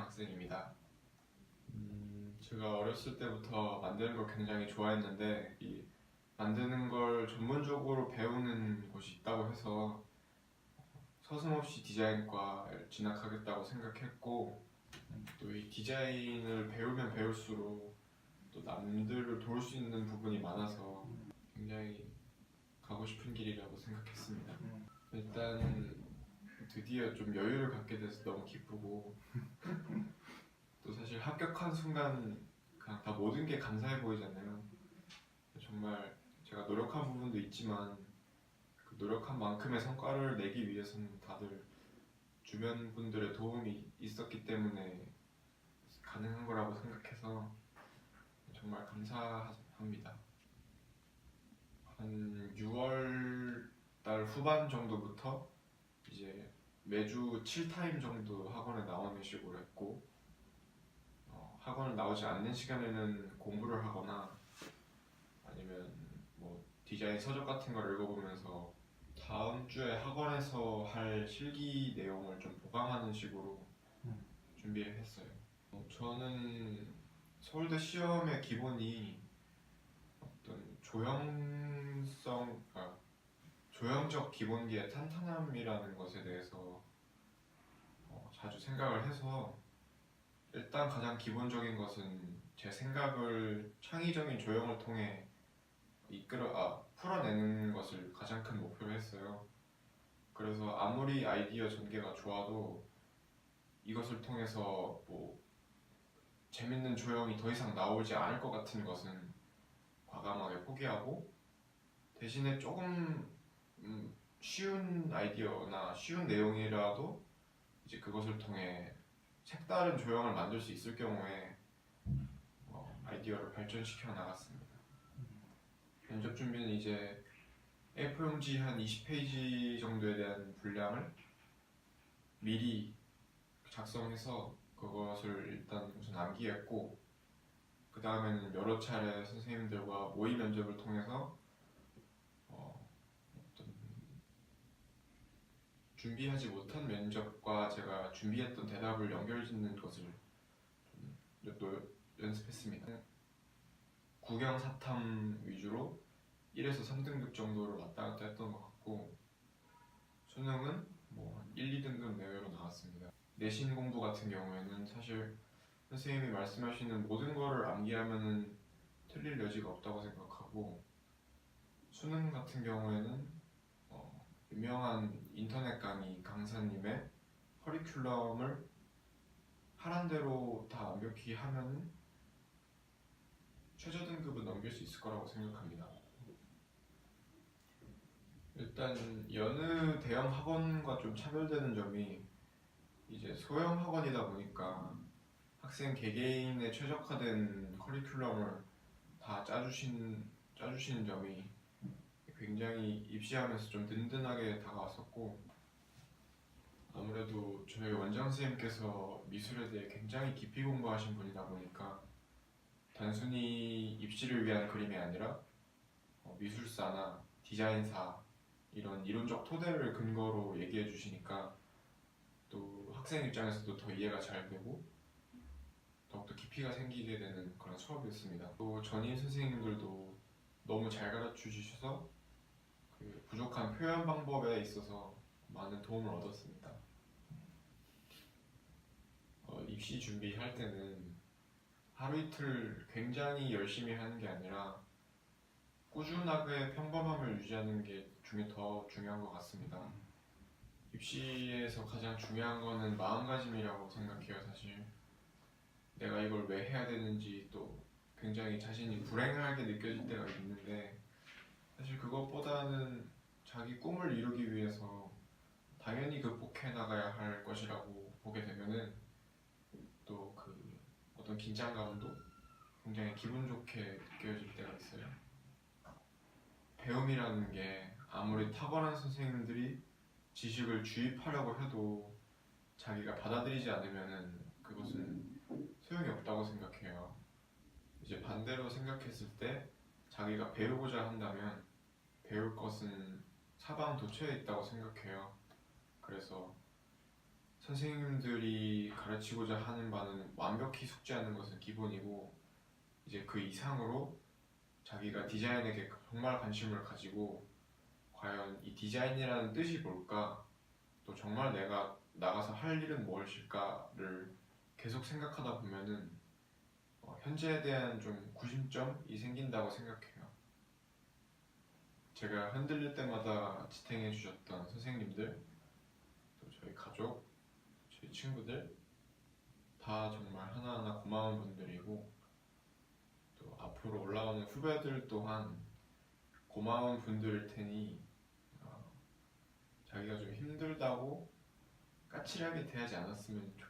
디자인과 학생입니다. 음, 제가 어렸을 때부터 만드는 걸 굉장히 좋아했는데 이 만드는 걸 전문적으로 배우는 곳이 있다고 해서 서슴없이 디자인과를 진학하겠다고 생각했고 또 이 디자인을 배우면 배울수록 또 남들을 도울 수 있는 부분이 많아서 굉장히 가고 싶은 길이라고 생각했습니다. 일단 드디어 좀 여유를 갖게 돼서 너무 기쁘고 또 사실 합격한 순간 그냥 다 모든 게 감사해 보이잖아요. 정말 제가 노력한 부분도 있지만 그 노력한 만큼의 성과를 내기 위해서는 다들 주변 분들의 도움이 있었기 때문에 가능한 거라고 생각해서 정말 감사합니다. 한 6월 달 후반 정도부터 매주 7타임 정도 학원에 나오는 식으로 했고 어, 학원을 나오지 않는 시간에는 공부를 하거나 아니면 뭐 디자인 서적 같은 걸 읽어보면서 다음 주에 학원에서 할 실기 내용을 좀 보강하는 식으로 음. 준비를 했어요. 어, 저는 서울대 시험의 기본이 어떤 조형성, 아, 조형적 기본기의 탄탄함이라는 것에 대해서 어, 자주 생각을 해서 일단 가장 기본적인 것은 제 생각을 창의적인 조형을 통해 이끌어 아 풀어내는 것을 가장 큰 목표로 했어요. 그래서 아무리 아이디어 전개가 좋아도 이것을 통해서 뭐 재밌는 조형이 더 이상 나오지 않을 것 같은 것은 과감하게 포기하고 대신에 조금 음, 쉬운 아이디어나 쉬운 내용이라도 이제 그것을 통해 색다른 조형을 만들 수 있을 경우에 어, 아이디어를 발전시켜 나갔습니다. 면접 준비는 이제 A4용지 한 20페이지 정도에 대한 분량을 미리 작성해서 그것을 일단 우선 암기했고 그 다음에는 여러 차례 선생님들과 모의 면접을 통해서 어, 어떤 준비하지 못한 면접과 제가 준비했던 대답을 연결짓는 것을 연습했습니다. 구경 사탐 위주로 1에서 3등급 정도를 왔다 갔다 했던 것 같고 수능은 뭐 1, 2등급 내외로 나왔습니다. 내신 공부 같은 경우에는 사실 선생님이 말씀하시는 모든 거를 암기하면은 틀릴 여지가 없다고 생각하고 수능 같은 경우에는 어, 유명한 인터넷 강의 강사님의 커리큘럼을 하란 대로 다 완벽히 하면은 최저 등급은 넘길 수 있을 거라고 생각합니다. 일단 여느 대형 학원과 좀 차별되는 점이 이제 소형 학원이다 보니까 학생 개개인의 최적화된 커리큘럼을 다 짜주신 짜주시는 점이 굉장히 입시하면서 좀 든든하게 다가왔었고 아무래도 저희 원장 선생님께서 미술에 대해 굉장히 깊이 공부하신 분이다 보니까 단순히 입시를 위한 그림이 아니라 어, 미술사나 디자인사 이런 이론적 토대를 근거로 얘기해 주시니까 또 학생 입장에서도 더 이해가 잘 되고 더욱더 깊이가 생기게 되는 그런 수업이었습니다. 또 전임 선생님들도 너무 잘 가르쳐 주셔서 그 부족한 표현 방법에 있어서 많은 도움을 얻었습니다. 어, 입시 준비할 때는 하루 이틀 굉장히 열심히 하는 게 아니라 꾸준하게 평범함을 유지하는 게 중에 더 중요한 것 같습니다. 입시에서 가장 중요한 거는 마음가짐이라고 생각해요, 사실. 내가 이걸 왜 해야 되는지 또 굉장히 자신이 불행하게 느껴질 때가 있는데 사실 그것보다는 자기 꿈을 이루기 위해서 당연히 극복해 나가야 할 것이라고 보게 되면은 또 그 어떤 긴장감도 굉장히 기분 좋게 느껴질 때가 있어요. 배움이라는 게 아무리 탁월한 선생님들이 지식을 주입하려고 해도 자기가 받아들이지 않으면은 그것은 소용이 없다고 생각해요. 이제 반대로 생각했을 때 자기가 배우고자 한다면 배울 것은 사방 도처에 있다고 생각해요. 그래서 선생님들이 가르치고자 하는 바는 완벽히 숙지하는 것은 기본이고 이제 그 이상으로 자기가 디자인에게 정말 관심을 가지고 과연 이 디자인이라는 뜻이 뭘까 또 정말 내가 나가서 할 일은 무엇일까를 계속 생각하다 보면은 어, 현재에 대한 좀 구심점이 생긴다고 생각해요. 제가 흔들릴 때마다 지탱해 주셨던 선생님들, 또 저희 가족, 저희 친구들 다 정말 하나하나 고마운 분들이고 또 앞으로 올라오는 후배들 또한 고마운 분들일 테니 어, 자기가 좀 힘들다고 까칠하게 대하지 않았으면 좋겠어요.